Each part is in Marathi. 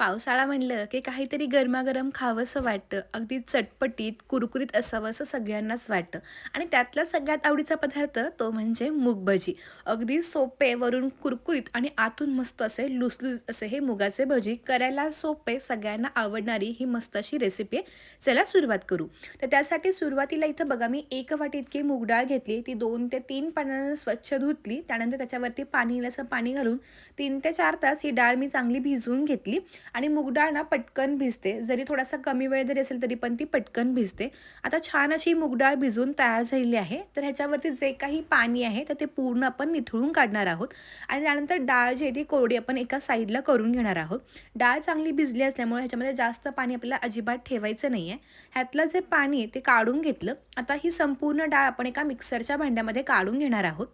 पावसाळा म्हणलं की काहीतरी गरमागरम खावंसं वाटतं. अगदी चटपटीत कुरकुरीत असावं असं सगळ्यांनाच वाटतं. आणि त्यातला सगळ्यात आवडीचा पदार्थ तो म्हणजे मूगभजी. अगदी सोपे वरून कुरकुरीत आणि आतून मस्त असे लुसलुस असे हे मुगाचे भजी करायला सोपे सगळ्यांना आवडणारी ही मस्त अशी रेसिपी आहे. चला सुरुवात करू. तर त्यासाठी सुरुवातीला इथं बघा मी एक वाटी इतकी मूग डाळ घेतली. ती दोन ते तीन पाण्यानं स्वच्छ धुतली. त्यानंतर त्याच्यावरती पाणी असं पाणी घालून तीन ते चार तास ही डाळ मी चांगली भिजवून घेतली. आणि मुगडाळ ना पटकन भिजते. जरी थोडासा कमी वेळ जरी असेल तरी पण ती पटकन भिजते. आता छान अशी मुगडाळ भिजून तयार झालेली आहे. तर ह्याच्यावरती जे काही पाणी आहे तर ते पूर्ण आपण निथळून काढणार आहोत. आणि त्यानंतर डाळ जी आहे ती कोरडी आपण एका साईडला करून घेणार आहोत. डाळ चांगली भिजली असल्यामुळे ह्याच्यामध्ये जास्त पाणी आपल्याला अजिबात ठेवायचं नाही आहे ह्यातलं जे पाणी आहे ते काढून घेतलं. आता ही संपूर्ण डाळ आपण एका मिक्सरच्या भांड्यामध्ये काढून घेणार आहोत.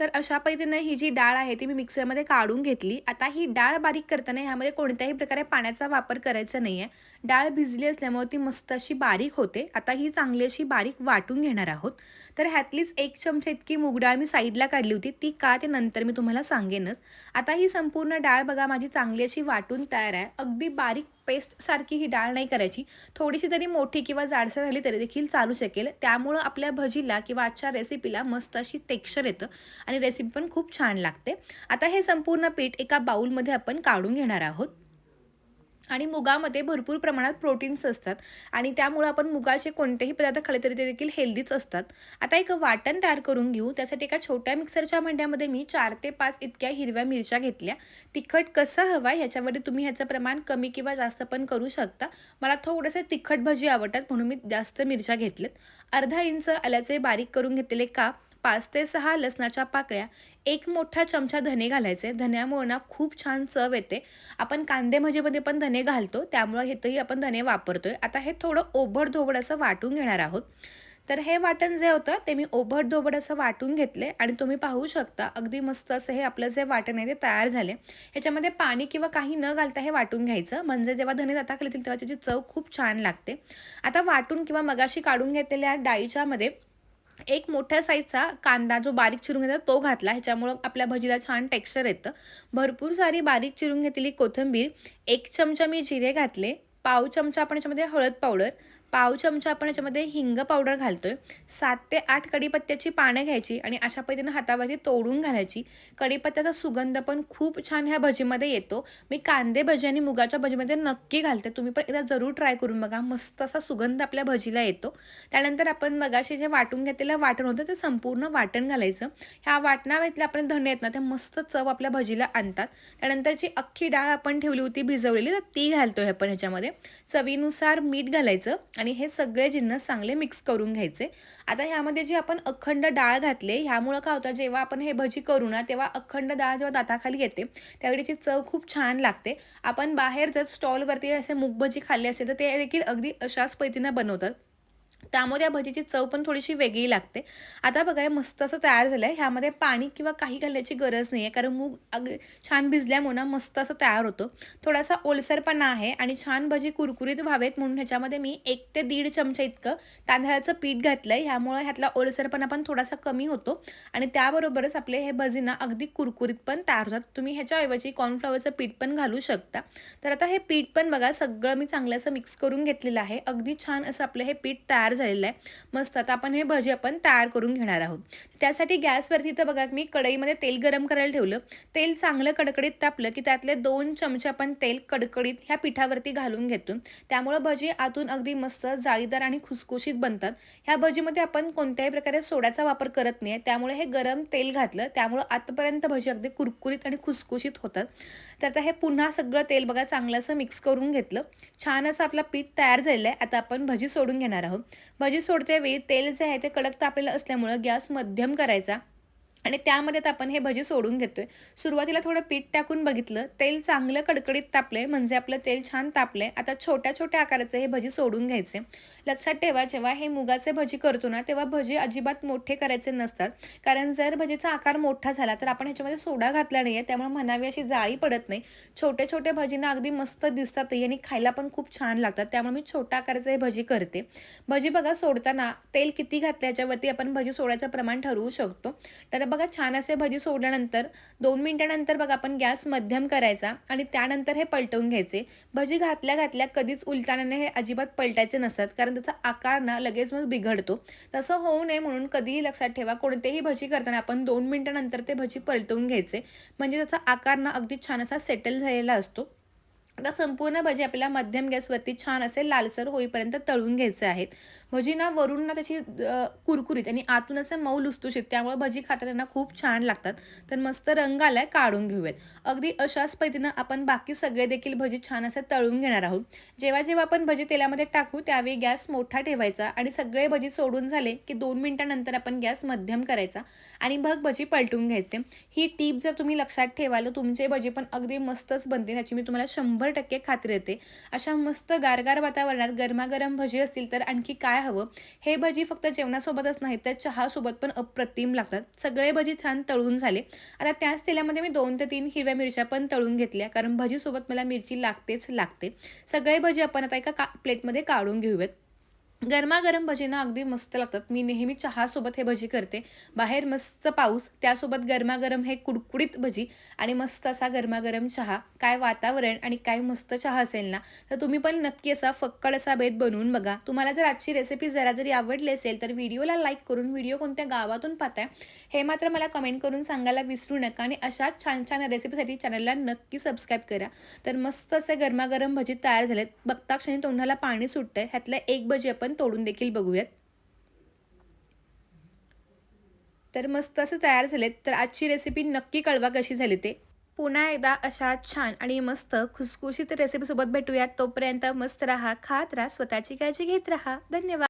तर अशा पद्धतीनं ही जी डाळ आहे ती मी मिक्सरमध्ये काढून घेतली. आता ही डाळ बारीक करताना ह्यामध्ये कोणत्याही प्रकारे पाण्याचा वापर करायचा नाही आहे डाळ भिजली असल्यामुळे ती मस्त अशी बारीक होते. आता ही चांगली अशी बारीक वाटून घेणार आहोत. तर ह्यातलीच एक चमचा इतकी मूग डाळ मी साईडला काढली होती. ती का ते नंतर मी तुम्हाला सांगेनच. आता ही संपूर्ण डाळ बघा माझी चांगली अशी वाटून तयार आहे. अगदी बारीक पेस्टसारखी ही डाळ नाही करायची. थोडीशी तरी मोठी किंवा जाडसर झाली तरी देखील चालू शकेल. त्यामुळं आपल्या भजीला किंवा आजच्या रेसिपीला मस्त अशी टेक्स्चर येतं आणि रेसिपी पण खूप छान लागते. आता हे संपूर्ण पीठ एका बाऊलमध्ये आपण काढून घेणार आहोत. आणि मुगामध्ये भरपूर प्रमाणात प्रोटीन्स असतात. आणि त्यामुळं आपण मुगाचे कोणतेही पदार्थ खाल्ले तरी ते देखील हेल्दीच असतात. आता एक वाटण तयार करून घेऊ. त्यासाठी एका छोट्या मिक्सरच्या भांड्यामध्ये मी चार ते पाच इतक्या हिरव्या मिरच्या घेतल्या. तिखट कसं हवा ह्याच्यामध्ये तुम्ही ह्याचं प्रमाण कमी किंवा जास्त पण करू शकता. मला थोडेसे तिखट भजी आवडतात म्हणून मी जास्त मिरच्या घेतल्यात. अर्धा इंच आल्याचे बारीक करून घेतलेले काप पाच ते सहा लसणाच्या पाकळ्या एक मोठा चमचा धने घालायचे. धन्यामुळे ना खूप छान चव येते. आपण कांदे भाजीमध्ये पण धने घालतो त्यामुळं हेतही आपण धने वापरतोय. आता हे थोडं ओबड असं वाटून घेणार आहोत. तर हे वाटण जे होतं ते मी ओबड धोबड असं वाटून घेतले आणि तुम्ही पाहू शकता अगदी मस्त असं हे आपलं जे वाटण आहे ते तयार झाले. ह्याच्यामध्ये पाणी किंवा काही न घालता हे वाटून घ्यायचं. म्हणजे जेव्हा धने जाता येतील तेव्हा त्याची चव खूप छान लागते. आता वाटून किंवा मगाशी काढून घेतलेल्या डाळीच्यामध्ये एक मोठ्या साईजचा कांदा जो बारीक चिरून घेतला तो घातला. ह्याच्यामुळं आपल्या भजीला छान टेक्स्चर येतं. भरपूर सारी बारीक चिरून घेतलेली कोथिंबीर एक चमचा मी जिरे घातले पाव चमचा आपण याच्यामध्ये हळद पावडर पाव चमचा आपण याच्यामध्ये हिंग पावडर घालतोय. सात ते आठ कढीपत्त्याची पानं घ्यायची आणि अशा पद्धतीनं हातावरती तोडून घालायची. कढीपत्त्याचा सुगंध पण खूप छान ह्या भजीमध्ये येतो. मी कांदे भजी आणि मुगाच्या भजीमध्ये नक्की घालते. तुम्ही पण एकदा जरूर ट्राय करून बघा. मस्त असा सुगंध आपल्या भजीला येतो. त्यानंतर आपण मगाशी जे वाटून घेतलेलं वाटण होतं ते संपूर्ण वाटण घालायचं. ह्या वाटणावेतले आपण धने आहेत ना ते मस्त चव आपल्या भजीला आणतात. त्यानंतरची अख्खी डाळ आपण ठेवली होती भिजवलेली तर ती घालतोय आपण ह्याच्यामध्ये. चवीनुसार मीठ घालायचं आणि हे सगळे जिन्नस चांगले मिक्स करून घ्यायचे. आता ह्यामध्ये जे आपण अखंड डाळ घातले ह्यामुळं काय होतं जेव्हा आपण हे भजी करू ना तेव्हा अखंड डाळ जेव्हा दाताखाली येते त्यावेळीची चव खूप छान लागते. आपण बाहेर जर स्टॉलवरती असे मूगभजी खाल्ले असेल तर ते देखील अगदी अशाच पद्धतीनं बनवतात. त्यामुळे या भजीची चव पण थोडीशी वेगळी लागते. आता बघा मस्त असं तयार झालं आहे ह्यामध्ये पाणी किंवा काही घालण्याची गरज नाही आहे कारण मूग अग छान भिजल्यामुळे ना मस्त असं तयार होतो. थोडासा ओलसरपणा आहे आणि छान भजी कुरकुरीत व्हावेत म्हणून ह्याच्यामध्ये मी एक ते दीड चमचा इतकं तांदळाचं पीठ घातलं आहे ह्यामुळे ह्यातला ओलसरपणा पण थोडासा कमी होतो. आणि त्याबरोबरच आपले हे भजी ना अगदी कुरकुरीत पण तयार होतात. तुम्ही ह्याच्याऐवजी कॉर्नफ्लॉवरचं पीठ पण घालू शकता. तर आता हे पीठ पण बघा सगळं मी चांगलं असं मिक्स करून घेतलेलं आहे. अगदी छान असं आपलं हे पीठ तयार झालेलं आहे. मस्त आता आपण हे भजी आपण तयार करून घेणार आहोत. त्यासाठी गॅसवरती तर बघा मी कढईमध्ये तेल गरम करायला ठेवलं. तेल चांगलं कडकडीत तापलं की त्यातले दोन चमचे आपण तेल कडकडीत ह्या पिठावरती घालून घेतो. त्यामुळं भजी आतून अगदी मस्त जाळीदार आणि खुसखुशीत बनतात. ह्या भजीमध्ये आपण कोणत्याही प्रकारे सोड्याचा वापर करत नाही त्यामुळे हे गरम तेल घातलं त्यामुळं आतापर्यंत भजी अगदी कुरकुरीत आणि खुसखुशीत होतात. तर आता हे पुन्हा सगळं तेल बघा चांगलं असं मिक्स करून घेतलं. छान असं आपलं पीठ तयार झालेलं आहे. आता आपण भजी सोडून घेणार आहोत. भाजी सोडते वेळी तेल जे आहे ते कडक तापलेलं असल्यामुळं गॅस मध्यम करायचा. आणि त्यामध्ये आपण हे भजी सोडून घेतोय. सुरुवातीला थोडं पीठ टाकून बघितलं तेल चांगलं कडकडीत तापलंय म्हणजे आपलं तेल छान तापलंय. आता छोट्या छोट्या आकाराचे हे भजी सोडून घ्यायचे. लक्षात ठेवा जेव्हा हे मुगाचे भजी करतो ना तेव्हा भजी अजिबात मोठे करायचे नसतात. कारण जर भजीचा आकार मोठा झाला तर आपण ह्याच्यामध्ये सोडा घातला नाही आहे त्यामुळे म्हणावी अशी जाळी पडत नाही. छोटे छोटे भजींना अगदी मस्त दिसतातही आणि खायला पण खूप छान लागतात त्यामुळे मी छोट्या आकाराचे हे भजी करते. भजी बघा सोडताना तेल किती घातलं याच्यावरती आपण भजी सोडायचं प्रमाण ठरवू शकतो. तर बघा छान असे भजी सोडल्यानंतर दोन मिनटानंतर बघा आपण गॅस मध्यम करायचा आणि त्यानंतर हे पलटवून घ्यायचे. भजी घातल्या घातल्या कधीच उलटाण्याने हे अजिबात पलटायचे नसतात कारण त्याचा आकार ना लगेच मग बिघडतो. तसं होऊ नये म्हणून कधीही लक्षात ठेवा कोणतेही भजी करताना आपण दोन मिनटानंतर ते भजी पलटवून घ्यायचे. म्हणजे त्याचा आकार ना अगदी छान असा सेटल झालेला असतो. आता संपूर्ण भजी आपल्याला मध्यम गॅसवरती छान असे लालसर होईपर्यंत तळून घ्यायचे आहेत. भजी ना वरून ना त्याची कुरकुरीत आणि आतून असे मऊ लुसलुशीत त्यामुळे भजी खाताना खूप छान लागतात. तर मस्त रंग आलाय काढून घेऊयात. अगदी अशाच पद्धतीनं आपण बाकी सगळे देखील भजी छान असे तळून घेणार आहोत. जेव्हा जेव्हा आपण भजी तेलामध्ये टाकू त्यावेळी गॅस मोठा ठेवायचा आणि सगळे भजी सोडून झाले की दोन मिनिटानंतर आपण गॅस मध्यम करायचा आणि मग भजी पलटून घ्यायचे. ही टीप जर तुम्ही लक्षात ठेवाल तुमचे भजी पण अगदी मस्तच बनतील. ह्याची मी तुम्हाला शंभर टक्के खात्री येते अशा मस्त गारगार वातावरणात गरमागरम भजी असतील तर आणखी काय हवं? हे भजी फक्त जेवणासोबतच नाही तर चहासोबत पण अप्रतिम लागतात. सगळे भजी छान तळून झाले. आता त्याच तेलामध्ये मी दोन ते तीन हिरव्या मिरच्या पण तळून घेतल्या कारण भजीसोबत मला मिरची लागतेच लागते. सगळे भजी आपण आता एका का प्लेटमध्ये काढून घेऊयात. गरमागरम भजी ना अगदी मस्त लागतात. मी नेहमी चहासोबत हे भजी करते. बाहेर मस्त पाऊस त्यासोबत गरमागरम हे कुडकुडीत भजी आणि मस्त असा गरमागरम चहा. काय वातावरण आणि काय मस्त चहा असेल ना तर तुम्ही पण नक्की असा फक्कड असा बेत बनवून बघा. तुम्हाला जर आजची रेसिपी जरा जरी आवडली असेल तर व्हिडिओला लाईक करून व्हिडिओ कोणत्या गावातून पाहताय हे मात्र मला कमेंट करून सांगायला विसरू नका आणि अशाच छान छान रेसिपीसाठी चॅनलला नक्की सबस्क्राईब करा. तर मस्त असे गरमागरम भजी तयार झालेत. बघता क्षणी तोंडाला पाणी सुटतंय. ह्यातलं एक भजी आपण तोडून देखील बघूयात. तर मस्त असं तयार झालेत. तर आजची रेसिपी नक्की कळवा कशी झाली ते. पुन्हा एकदा अशा छान आणि मस्त खुसखुशीत रेसिपीसोबत भेटूयात. तोपर्यंत मस्त राहा खात राहा स्वतःची काळजी घेत राहा. धन्यवाद.